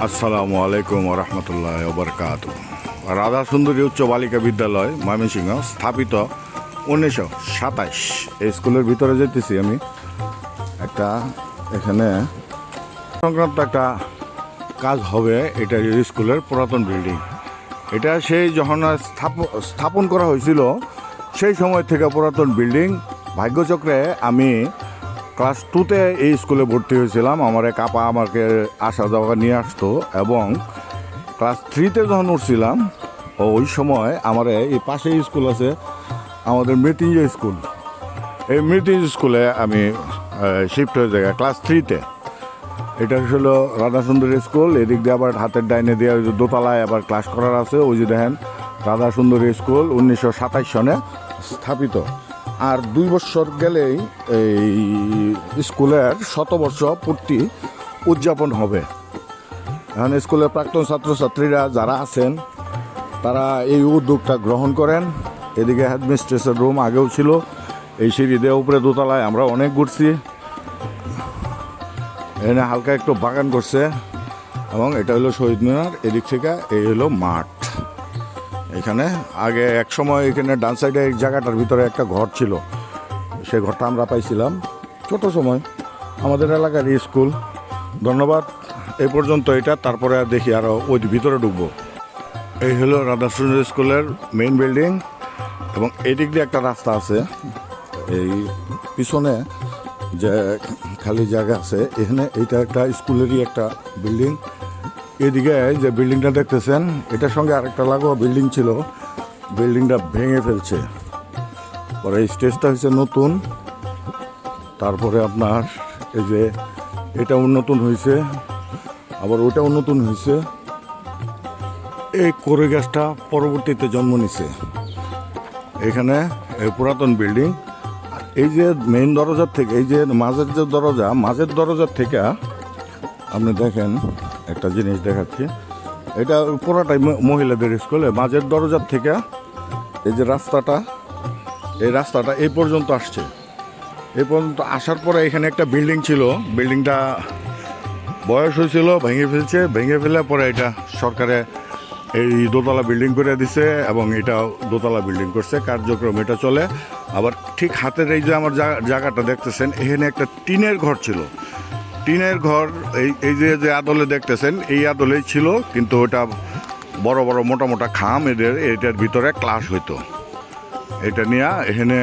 আসসালামু আলাইকুম রহমতুল্লাহ ওবরকাত রাধা সুন্দরী উচ্চ বালিকা বিদ্যালয়, ময়মনসিংহ, স্থাপিত উনিশশো সাতাইশ। এই স্কুলের ভিতরে যেতেছি আমি। একটা এখানে সংক্রান্ত একটা কাজ হবে, এটা স্কুলের পুরাতন বিল্ডিং। এটা সেই যখন স্থাপ- স্থাপন করা হয়েছিল, সেই সময় থেকে পুরাতন বিল্ডিং। ভাগ্যচক্রে আমি ক্লাস টুতে এই স্কুলে ভর্তি হয়েছিলাম। আমার এক আপা আমাকে আসা যাওয়া নিয়ে আসতো এবং ক্লাস থ্রিতে যখন উঠছিলাম, ওই সময় আমার এই পাশে স্কুল আছে, আমাদের মৃত্যুঞ্জয় স্কুল এই মৃত্যুঞ্জয় স্কুলে আমি শিফট হয়ে যাই ক্লাস থ্রিতে এটা হলো রাধা সুন্দরী স্কুল এদিক দিয়ে আবার হাতের ডাইনে দিয়ে ওই দোতলায় আবার ক্লাস করার আছে, ওই যে দেখেন রাধা সুন্দরী স্কুল উনিশশো সাতাইশ সনে স্থাপিত। আর দুই বছর গেলেই এই স্কুলের শতবর্ষ পূর্তি উদযাপন হবে। এখন স্কুলের প্রাক্তন ছাত্রছাত্রীরা যারা আছেন, তারা এই উদ্যোগটা গ্রহণ করেন। এদিকে হেডমিস্ট্রেসের রুম আগেও ছিল, এই সিঁড়ি দিয়ে উপরে দোতলায় আমরা অনেক ঘুরছি। এখানে হালকা একটু বাগান করছে এবং এটা হলো শহীদ মিনার, এদিক থেকে এই হলো মাঠ। এখানে। আগে এক সময় এখানে ডান সাইডে জায়গাটার ভিতরে একটা ঘর ছিল। সে ঘরটা আমরা পাইছিলাম ছোট সময়। আমাদের এলাকার স্কুল। ধন্যবাদ। এই পর্যন্ত এটা, তারপরে দেখি আরও ওই ভিতরে ঢুকবো। এই হলো রাধাসুন্দর স্কুলের মেইন বিল্ডিং এবং এদিক দিয়ে একটা রাস্তা আছে। এই পিছনে যে খালি জায়গা আছে, এখানে এটা একটা স্কুলেরই একটা বিল্ডিং এদিকে যে বিল্ডিংটা দেখতেছেন, এটার সঙ্গে আরেকটা লাগোয়া বিল্ডিং ছিল। বিল্ডিংটা ভেঙে ফেলছে। পরে স্টেজটা হচ্ছে নতুন। তারপরে আপনার এই যে এটাও নতুন হয়েছে, আবার ওটাও নতুন হয়েছে। এই কোরে গাছটা পরবর্তীতে জন্ম নিছে। এখানে এই পুরাতন বিল্ডিং। এই যে মেইন দরজার থেকে, এই যে মাঝের যে দরজা, মাঝের দরজার থেকে আপনি দেখেন একটা জিনিস দেখাচ্ছি। এটা পুরাটাই মহিলাদের স্কুলে মাঝের দরজার থেকে এই যে রাস্তাটা, এই রাস্তাটা এই পর্যন্ত আসছে। এই পর্যন্ত আসার পরে এখানে একটা বিল্ডিং ছিল। বিল্ডিংটা বয়স হয়েছিল, ভেঙে ফেলছে। ভেঙে ফেলার পরে এটা সরকারে এই দোতলা বিল্ডিং করে দিছে এবং এটা দোতলা বিল্ডিং করছে। কার্যক্রম এটা চলে। আবার ঠিক হাতের এই যে আমার জায়গাটা দেখতেছেন, এখানে একটা টিনের ঘর ছিল। টিনের ঘর, এই এই যে যে আদলে দেখতেছেন, এই আদলেই ছিল, কিন্তু ওটা বড় বড়, মোটা মোটা খাম এদের, এটার ভিতরে ক্লাস হইতো। এটা নিয়ে এখানে